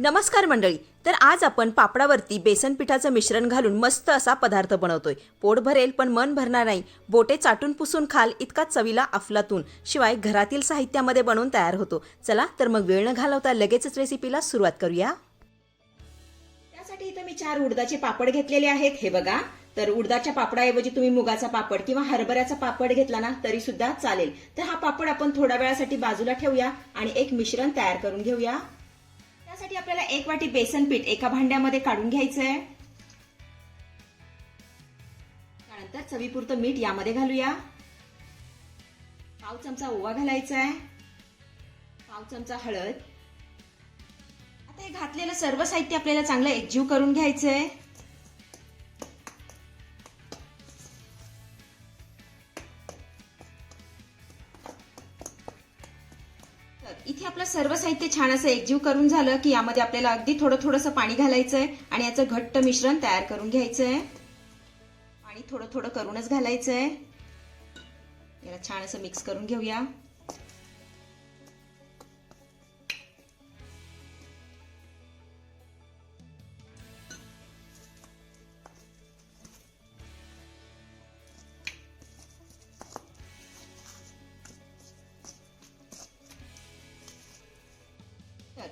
नमस्कार मंडळी. तर आज आपण पापडावरती बेसन पिठाचं मिश्रण घालून मस्त असा पदार्थ बनवतोय. पोट भरेल पण मन भरणार नाही. बोटे चाटून पुसून खाल इतका चवीला अफलातून. शिवाय घरातील साहित्यामध्ये बनवून तयार होतो. चला तर मग वेळ न घालवता लगेचच रेसिपीला सुरुवात करूया. त्यासाठी इथं मी चार उडदाचे पापड घेतलेले आहेत. हे बघा. तर उडदाच्या पापडाऐवजी तुम्ही मुगाचा पापड किंवा हरभऱ्याचा पापड घेतला ना तरी सुद्धा चालेल. तर हा पापड आपण थोड्या वेळासाठी बाजूला ठेवूया आणि एक मिश्रण तयार करून घेऊया. त्यासाठी आपल्याला एक वाटी बेसन पीठ एका भांड्यामध्ये काढून घ्यायचं आहे त्यानंतर चवीपुरतं मीठ यामध्ये घालूया. पाव चमचा ओवा घालायचा आहे पाव चमचा हळद. आता हे घातलेलं सर्व साहित्य आपल्याला चांगलं एकजीव करून घ्यायचं आहे सर्व साहित्य छान असं एकजीव करून झालं की यामध्ये आपल्याला अगदी थोडं थोडंसं पाणी घालायचंय आणि याचं घट्ट मिश्रण तयार करून घ्यायचं आहे पाणी थोडं थोडं करूनच घालायचं आहे याला छान असं मिक्स करून घेऊया.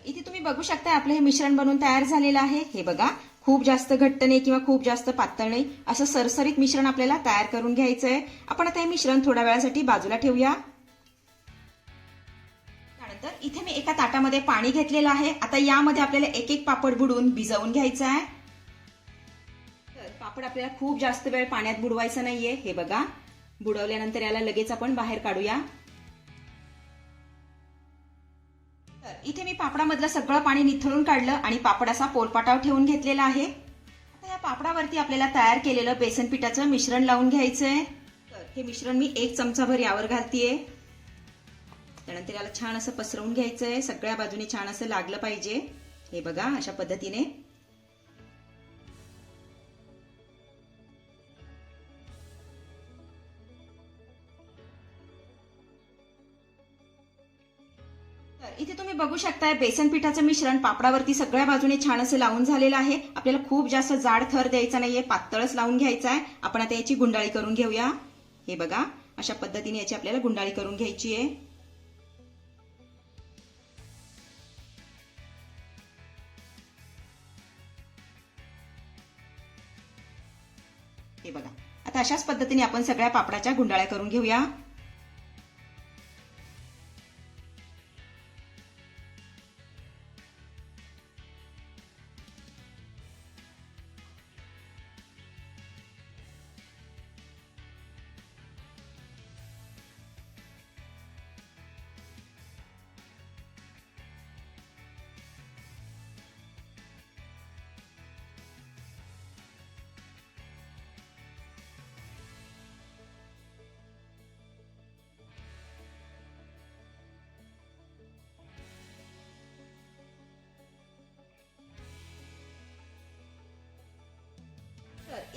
इथे तुम्ही बघू शकता आपलं हे मिश्रण बनवून तयार झालेलं आहे. हे बघा खूप जास्त घट्ट नाही किंवा खूप जास्त पातळ नाही. असं सरसरीत मिश्रण आपल्याला तयार करून घ्यायचं आहे आपण आता हे मिश्रण थोड्या वेळासाठी बाजूला ठेवूया. त्यानंतर इथे मी एका ताटामध्ये पाणी घेतलेलं आहे. आता यामध्ये आपल्याला एक एक पापड बुडवून भिजवून घ्यायचं आहे तर पापड आपल्याला खूप जास्त वेळ पाण्यात बुडवायचं नाहीये. हे बघा बुडवल्यानंतर याला लगेच आपण बाहेर काढूया. इथे मी पापडामधलं सगळं पाणी निथळून काढलं आणि पापड असा पोलपाटावर ठेवून घेतलेला आहे. आता या पापडावरती आपल्याला तयार केलेलं बेसन पिठाचं मिश्रण लावून घ्यायचं तर हे मिश्रण मी एक चमचाभर यावर घालतीये. त्यानंतर याला छान असं पसरवून घ्यायचं आहे सगळ्या बाजूने छान असं लागलं पाहिजे. हे बघा अशा पद्धतीने. तर इथे तुम्ही बघू शकताय बेसन पिठाचं मिश्रण पापडावरती सगळ्या बाजूने छान असं लावून झालेलं आहे. आपल्याला खूप जास्त जाड थर द्यायचा नाहीये पातळच लावून घ्यायचा आहे आपण आता याची गुंडाळी करून घेऊया. हे बघा अशा पद्धतीने याची आपल्याला गुंडाळी करून घ्यायची आहे. हे बघा आता अशाच पद्धतीने आपण सगळ्या पापडाच्या गुंडाळ्या करून घेऊया.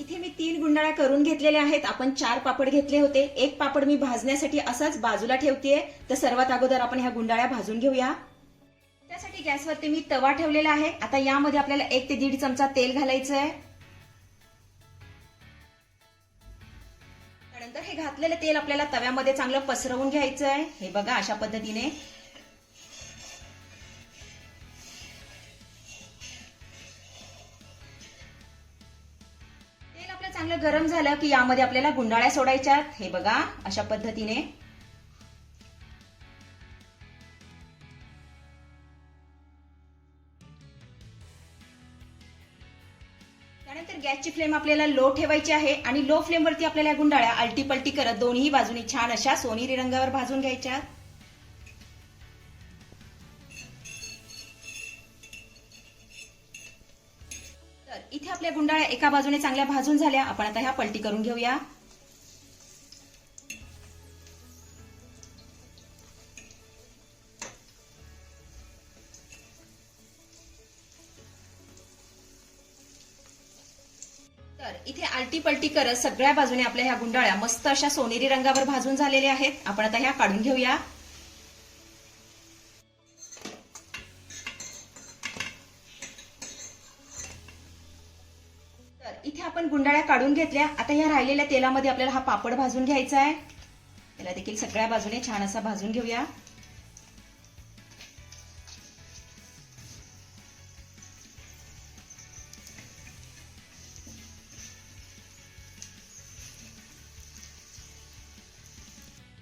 इथे मी तीन गुंडाळ्या करून घेतलेल्या आहेत. आपण चार पापड घेतले होते. एक पापड मी भाजण्यासाठी असाच बाजूला ठेवतेय. तर सर्वात अगोदर आपण ह्या गुंडाळ्या भाजून घेऊया. त्यासाठी गॅसवरती मी तवा ठेवलेला आहे. आता यामध्ये आपल्याला एक ते दीड चमचा तेल घालायचं आहे त्यानंतर हे घातलेलं तेल आपल्याला तव्यामध्ये चांगलं पसरवून घ्यायचं आहे हे बघा अशा पद्धतीने. चांगलं गरम झालं की यामध्ये आपल्याला गुंडाळ्या सोडायच्या हे बघा अशा पद्धतीने. त्यानंतर गॅसची फ्लेम आपल्याला लो ठेवायची आहे आणि लो फ्लेमवरती आपल्याला गुंडाळ्या अल्टीपल्टी करत दोन्ही बाजूनी छान अशा सोनेरी रंगावर भाजून घ्यायच्या तर इथे आपल्या गुंडाळ्या एका बाजूने चांगल्या भाजून झाल्या. आपण आता ह्या पलटी करून घेऊया. तर इथे आलटी पलटी करत सगळ्या बाजूने आपल्या ह्या गुंडाळ्या मस्त अशा सोनेरी रंगावर भाजून झालेल्या आहेत. आपण आता ह्या काढून घेऊया. काढून घेतल्या. आता ह्या राहिलेल्या तेलामध्ये आपल्याला हा पापड भाजून घ्यायचा आहे. त्याला देखील सगळ्या बाजूने छान असा भाजून घेऊया.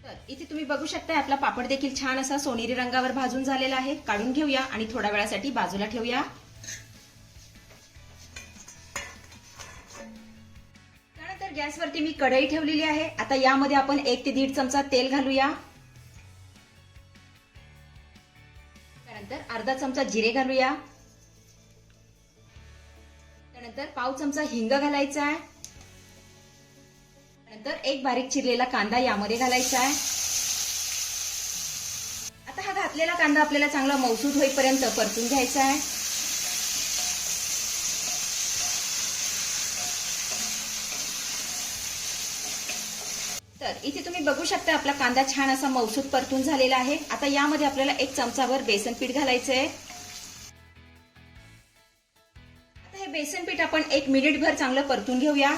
तर इथे तुम्ही बघू शकता आपला पापड देखील छान असा सोनेरी रंगावर भाजून झालेला आहे. काढून घेऊया आणि थोड्या वेळासाठी बाजूला ठेवूया. गॅसवरती मी कढई ठेवलेली आहे. आता यामध्ये आपण एक ते दीड चमचा तेल घालूया. त्यानंतर अर्धा चमचा जिरे घालूया. त्यानंतर पाव चमचा हिंग घालायचा आहे. त्यानंतर एक बारीक चिरलेला कांदा यामध्ये घालायचा आहे. आता हा घातलेला कांदा आपल्याला चांगला मौसूद होईपर्यंत परतून घ्यायचा आहे तर इथे तुम्ही बघू शकता आपला कांदा छान असा मौसूद परतून झालेला आहे. आता यामध्ये आपल्याला एक चमचाभर बेसन पीठ घालायचं आहे आता हे बेसन पीठ आपण एक मिनिटभर चांगलं परतून घेऊया.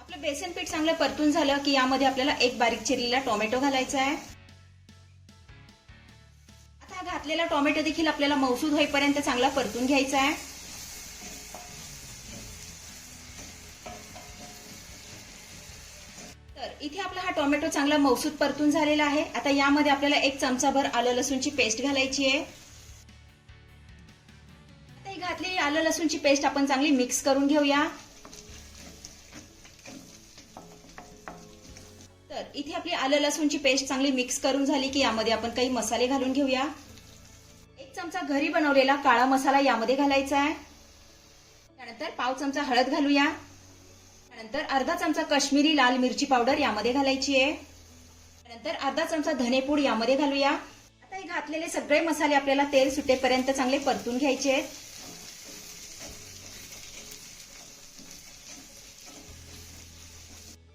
आपलं बेसन पीठ चांगलं परतून झालं की यामध्ये आपल्याला एक बारीक चिरलेला टोमॅटो घालायचा आहे आता घातलेला टोमॅटो देखील आपल्याला मौसूद होईपर्यंत चांगला परतून घ्यायचा आहे टोमॅटो चांगला मौसूद परतून झालेला आहे. आता यामध्ये आपल्याला एक चमचाभर आलं लसूणची पेस्ट घालायची आहे. आता ही घातलेली आलं लसूणची पेस्ट आपण चांगली मिक्स करून घेऊया. तर इथे आपली आलं लसूणची पेस्ट चांगली मिक्स करून झाली की यामध्ये आपण काही मसाले घालून घेऊया. एक चमचा घरी बनवलेला काळा मसाला यामध्ये घालायचा आहे. त्यानंतर पाव चमचा हळद घालूया. त्यानंतर अर्धा चमचा काश्मीरी लाल मिरची पावडर यामध्ये घालायची आहे. त्यानंतर अर्धा चमचा धनेपूड यामध्ये घालूया. आता हे घातलेले सगळे मसाले आपल्याला तेल सुटेपर्यंत चांगले परतून घ्यायचे आहेत.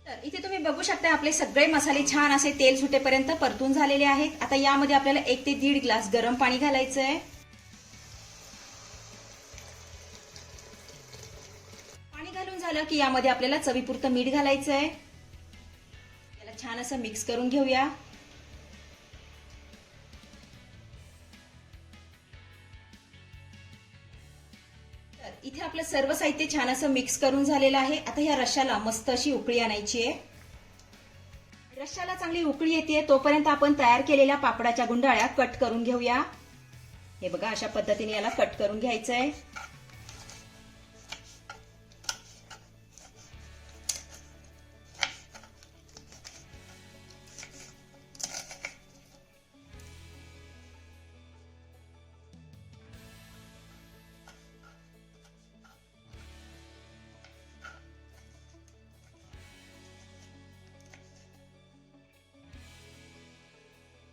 तर इथे तुम्ही बघू शकता आपले सगळे मसाले छान असे तेल सुटेपर्यंत परतून झालेले आहेत. आता यामध्ये आपल्याला एक ते दीड ग्लास गरम पाणी घालायचं आहे पाणी घालून झालं की यामध्ये आपल्याला चवीपुरतं मीठ घालायचं आहे याला छान असं मिक्स करून घेऊया. तर इथे आपलं सर्व साहित्य छान असं मिक्स करून झालेलं आहे. आता ह्या रश्याला मस्त अशी उकळी आणायची आहे. रश्याला चांगली उकळी येते तोपर्यंत आपण तयार केलेल्या पापडाच्या गुंडाळ्या कट करून घेऊया. हे बघा अशा पद्धतीने याला कट करून घ्यायचं आहे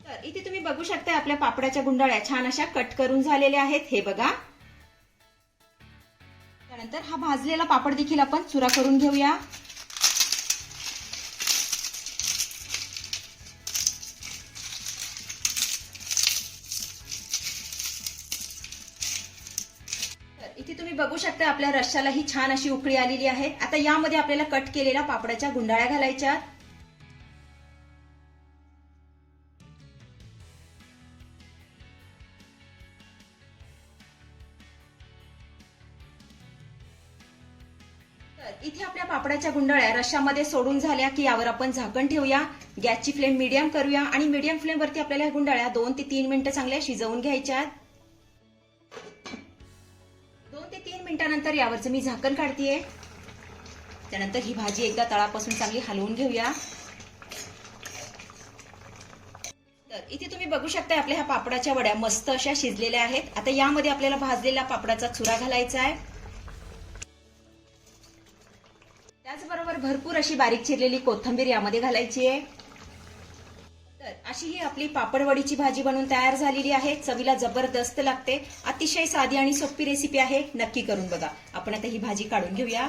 तर इथे तुम्ही बघू शकता आपल्या पापडाच्या गुंडाळ्या छान अशा कट करून झालेल्या आहेत. हे बघा. त्यानंतर हा भाजलेला पापड देखील आपण चुरा करून घेऊया. तर इथे तुम्ही बघू शकता आपल्या रश्शाला ही छान अशी उकळी आलेली आहे. आता यामध्ये आपल्याला कट केलेल्या पापडाच्या गुंडाळ्या घालायच्या इथे आपल्या पापडाच्या गुंडाळ्या रशामध्ये सोडून झाल्या की यावर आपण झाकण ठेवूया. गॅसची फ्लेम मीडियम करूया आणि मीडियम फ्लेमवरती आपल्याला ह्या गुंडाळ्या दोन ते तीन मिनिटं चांगल्या शिजवून घ्यायच्या दोन ते तीन मिनिटानंतर यावरचं मी झाकण काढतीये. त्यानंतर ही भाजी एकदा तळापासून चांगली हलवून घेऊया. तर इथे तुम्ही बघू शकता आपल्या ह्या पापडाच्या वड्या मस्त अशा शिजलेल्या आहेत. आता यामध्ये आपल्याला भाजलेला पापडाचा चुरा घालायचा आहे. त्याचबरोबर भरपूर अशी बारीक चिरलेली कोथिंबीर यामध्ये घालायची आहे. तर अशी ही आपली पापडवडीची भाजी बनवून तयार झालेली आहे. चवीला जबरदस्त लागते. अतिशय साधी आणि सोपी रेसिपी आहे. नक्की करून बघा. आपण आता ही भाजी काढून घेऊया.